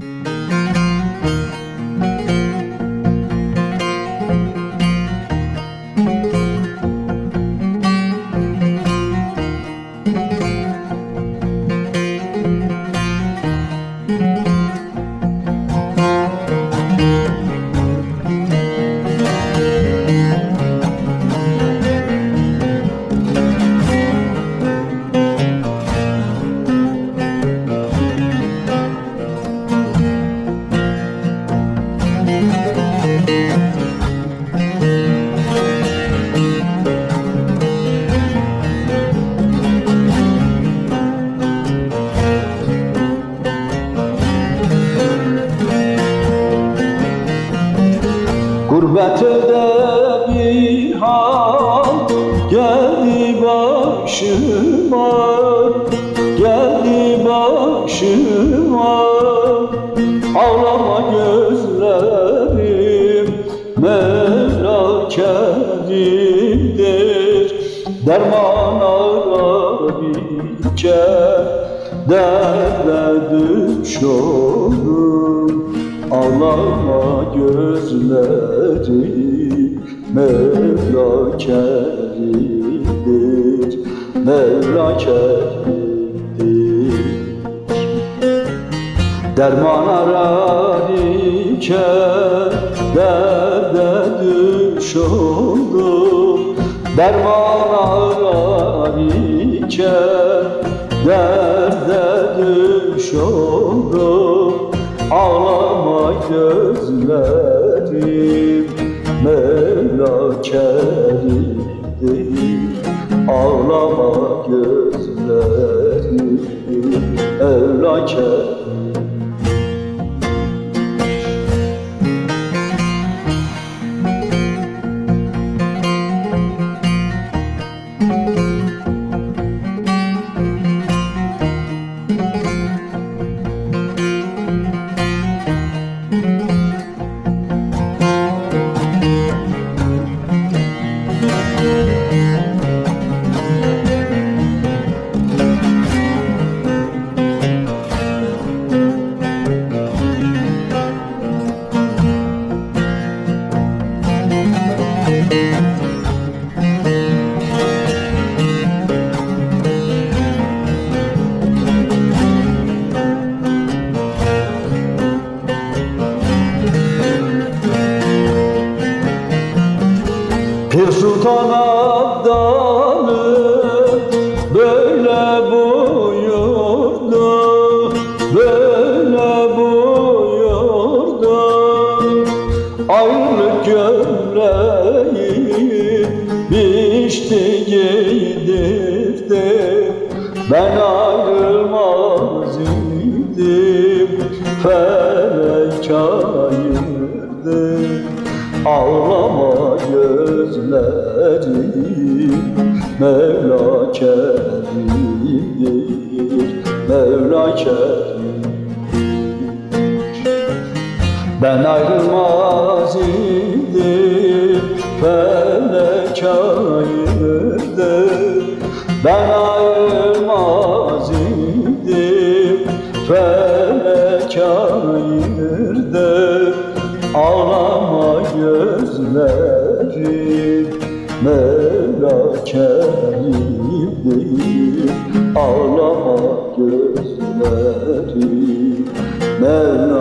Mm-hmm. Gurbette bir hal. Geldi başıma Geldi başıma. Ağlama gözlerim melaketimdir Derman arabike derde düşüyorum Ağlama gözleri Mevla kerimdir Mevla kerimdir. Derman arar iken derde düş oldum Derman arar iken derde düş oldum Ağlama gözlerim Mevla Ağlama gözlerim Mevla kerimdir Pir Sultan Abdal'ı böyle buyurdu, böyle buyurdu. Ayrılık gömleği biçti giydirdi, ben ayrılmaz idim, felek gözlerim Mevla kerimdir. Mevla kerimdir. Ben ayrılmaz idim. Felek ayırdı Ben ayrılmaz idim. Felek ayırdı Ağlama gözlerim Mevla kerimdir. Ağlama gözlerim. Mevla